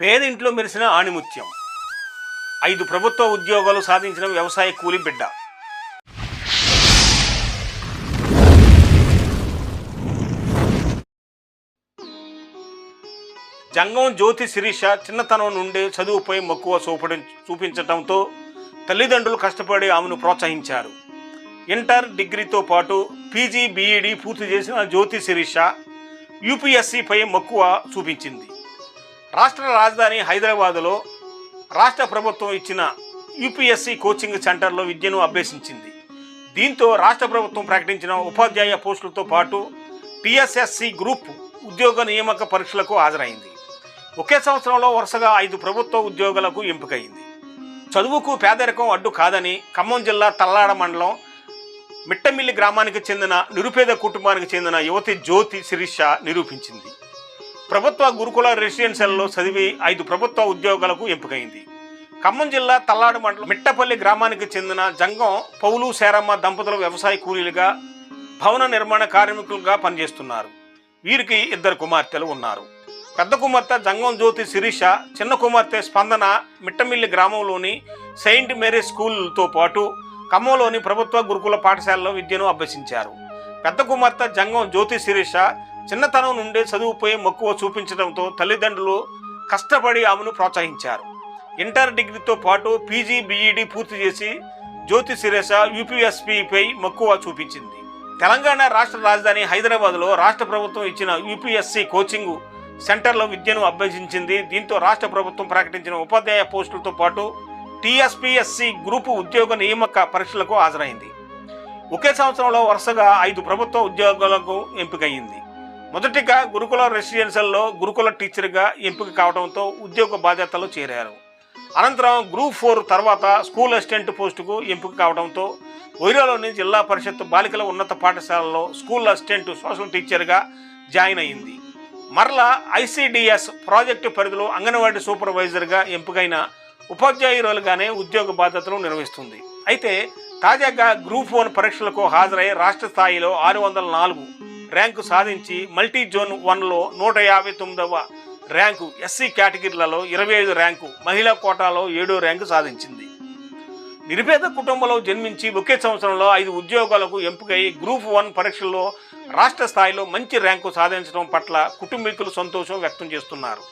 పేదింట్లో మెరిసిన ఆణిముత్యం. ఐదు ప్రభుత్వ ఉద్యోగాలు సాధించిన వ్యవసాయ కూలి బిడ్డ. జంగం జ్యోతి శిరీష చిన్నతనం నుండే చదువుపై మక్కువ చూపడం చూపించడంతో తల్లిదండ్రులు కష్టపడి ఆమెను ప్రోత్సహించారు. ఇంటర్ డిగ్రీతో పాటు పీజీ బీఈడి పూర్తి చేసిన జ్యోతి శిరీష యూపీఎస్సీపై మక్కువ చూపించింది. రాష్ట్ర రాజధాని హైదరాబాదులో రాష్ట్ర ప్రభుత్వం ఇచ్చిన యూపీఎస్సీ కోచింగ్ సెంటర్లో విద్యను అభ్యసించింది. దీంతో రాష్ట్ర ప్రభుత్వం ప్రకటించిన ఉపాధ్యాయ పోస్టులతో పాటు టీఎస్ఎస్సి గ్రూప్ ఉద్యోగ నియామక పరీక్షలకు హాజరైంది. ఒకే సంవత్సరంలో వరుసగా ఐదు ప్రభుత్వ ఉద్యోగులకు ఎంపికైంది. చదువుకు పేదరికం అడ్డు కాదని ఖమ్మం జిల్లా తల్లాడ మండలం మిట్టమిల్లి గ్రామానికి చెందిన నిరుపేద కుటుంబానికి చెందిన యువతి జ్యోతి శిరీష నిరూపించింది. ప్రభుత్వ గురుకుల రెసిడెన్షియల్లో చదివి ఐదు ప్రభుత్వ ఉద్యోగాలకు ఎంపికైంది. ఖమ్మం జిల్లా తల్లాడు మండలం మిట్టపల్లి గ్రామానికి చెందిన జంగం పౌలు శారమ్మ దంపతుల వ్యవసాయ కూలీలుగా భవన నిర్మాణ కార్మికులుగా పనిచేస్తున్నారు. వీరికి ఇద్దరు కుమార్తెలు ఉన్నారు. పెద్ద కుమార్తె జంగం జ్యోతి శిరీష చిన్న కుమార్తె స్పందన మిట్టమిల్లి గ్రామంలోని సెయింట్ మేరీ స్కూల్తో పాటు ఖమ్మంలోని ప్రభుత్వ గురుకుల పాఠశాలలో విద్యను అభ్యసించారు. పెద్ద కుమార్తె జంగం జ్యోతి శిరీష చిన్నతనం నుండే చదువుపై మక్కువ చూపించడంతో తల్లిదండ్రులు కష్టపడి ఆమెను ప్రోత్సహించారు. ఇంటర్ డిగ్రీతో పాటు పీజీ బీఈడి పూర్తి చేసి జ్యోతి శిరీష యూపీఎస్పీపై మక్కువ చూపించింది. తెలంగాణ రాష్ట్ర రాజధాని హైదరాబాద్లో రాష్ట్ర ప్రభుత్వం ఇచ్చిన యూపీఎస్సీ కోచింగ్ సెంటర్లో విద్యను అభ్యసించింది. దీంతో రాష్ట్ర ప్రభుత్వం ప్రకటించిన ఉపాధ్యాయ పోస్టులతో పాటు టీఎస్పీఎస్సి గ్రూపు ఉద్యోగ నియామక పరీక్షలకు హాజరైంది. ఒకే సంవత్సరంలో వరుసగా ఐదు ప్రభుత్వ ఉద్యోగాలకు ఎంపికయింది మొదటిగా గురుకుల రెసిడెన్షియల్లో గురుకుల టీచర్గా ఎంపిక కావడంతో ఉద్యోగ బాధ్యతలు చేరారు. అనంతరం గ్రూప్ ఫోర్ తర్వాత స్కూల్ అసిస్టెంట్ పోస్టుకు ఎంపిక కావడంతో వైరాలోని జిల్లా పరిషత్ బాలికల ఉన్నత పాఠశాలలో స్కూల్ అసిస్టెంట్ సోషల్ టీచర్గా జాయిన్ అయింది మరలా ఐసిడిఎస్ ప్రాజెక్టు పరిధిలో అంగన్వాడీ సూపర్వైజర్గా ఎంపికైన ఉపాధ్యాయురాలుగానే ఉద్యోగ బాధ్యతలు నిర్వహిస్తుంది. అయితే తాజాగా గ్రూప్ వన్ పరీక్షలకు హాజరై రాష్ట్ర స్థాయిలో ఆరు వందల నాలుగు ర్యాంకు సాధించి మల్టీ జోన్ వన్లో నూట యాభై తొమ్మిదవ ర్యాంకు ఎస్సీ కేటగిరీలలో ఇరవై ఐదు ర్యాంకు మహిళా కోటాలో ఏడో ర్యాంకు సాధించింది. నిరుపేద కుటుంబంలో జన్మించి ఒకే సంవత్సరంలో ఐదు ఉద్యోగాలకు ఎంపికై గ్రూప్ వన్ పరీక్షల్లో రాష్ట్ర స్థాయిలో మంచి ర్యాంకు సాధించడం పట్ల కుటుంబీకులు సంతోషం వ్యక్తం చేస్తున్నారు.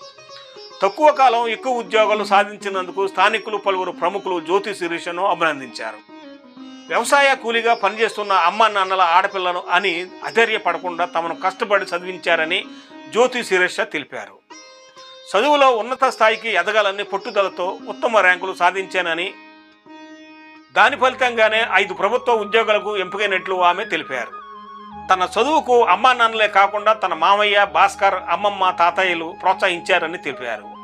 తక్కువ కాలం ఎక్కువ ఉద్యోగాలు సాధించినందుకు స్థానికులు పలువురు ప్రముఖులు జ్యోతి శిరీషను అభినందించారు. వ్యవసాయ కూలీగా పనిచేస్తున్న అమ్మ నాన్నల ఆడపిల్లను అని అధైర్యపడకుండా తమను కష్టపడి చదివించారని జ్యోతి శిరీష తెలిపారు. చదువులో ఉన్నత స్థాయికి ఎదగాలని పట్టుదలతో ఉత్తమ ర్యాంకులు సాధించానని దాని ఫలితంగానే ఐదు ప్రభుత్వ ఉద్యోగాలకు ఎంపికైనట్లు ఆమె తెలిపారు. తన చదువుకు అమ్మా నాన్నలే కాకుండా తన మామయ్య భాస్కర్ అమ్మమ్మ తాతయ్యలు ప్రోత్సహించారని తెలిపారు.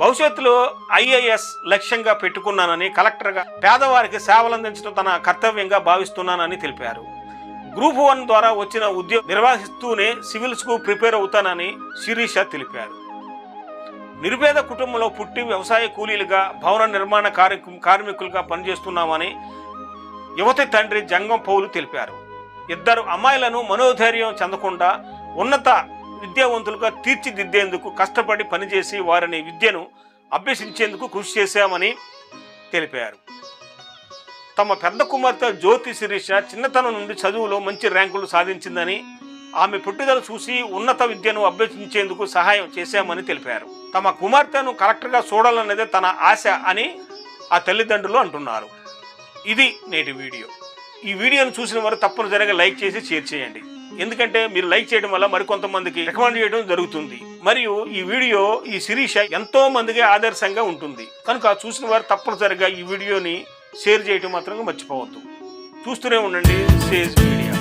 భవిష్యత్తులో ఐఏఎస్ లక్ష్యంగా పెట్టుకున్నానని కలెక్టర్గా పేదవారికి సేవలందించడం తన కర్తవ్యంగా భావిస్తున్నానని తెలిపారు. గ్రూప్ వన్ ద్వారా వచ్చిన ఉద్యోగం నిర్వహిస్తూనే సివిల్స్కు ప్రిపేర్ అవుతానని శిరీష తెలిపారు. నిరుపేద కుటుంబంలో పుట్టి వ్యవసాయ కూలీలుగా భవన నిర్మాణ కార్య కార్మికులుగా పనిచేస్తున్నామని యువతి తండ్రి జంగం పౌలు తెలిపారు. ఇద్దరు అమ్మాయిలను మనోధైర్యం చెందకుండా ఉన్నత విద్యావంతులుగా తీర్చిదిద్దేందుకు కష్టపడి పనిచేసి వారిని విద్యను అభ్యసించేందుకు కృషి చేశామని తెలిపారు. తమ పెద్ద కుమార్తె జ్యోతి శిరీష చిన్నతనం నుండి చదువులో మంచి ర్యాంకులు సాధించిందని ఆమె పుట్టుదల చూసి ఉన్నత విద్యను అభ్యసించేందుకు సహాయం చేశామని తెలిపారు. తమ కుమార్తెను కలెక్టర్గా చూడాలన్నదే తన ఆశ అని ఆ తల్లిదండ్రులు అంటున్నారు. ఇది నేటి వీడియో. ఈ వీడియోను చూసిన వారు తప్పనిసరిగా లైక్ చేసి షేర్ చేయండి. ఎందుకంటే మీరు లైక్ చేయడం వల్ల మరికొంతమందికి రికమెండ్ చేయడం జరుగుతుంది. మరియు ఈ వీడియో ఈ శిరీష ఎంతో మందికి ఆదర్శంగా ఉంటుంది. కనుక చూసిన వారు తప్పనిసరిగా ఈ వీడియోని షేర్ చేయడం మాత్రం మర్చిపోవద్దు. చూస్తూనే ఉండండి సేజ్ మీడియా.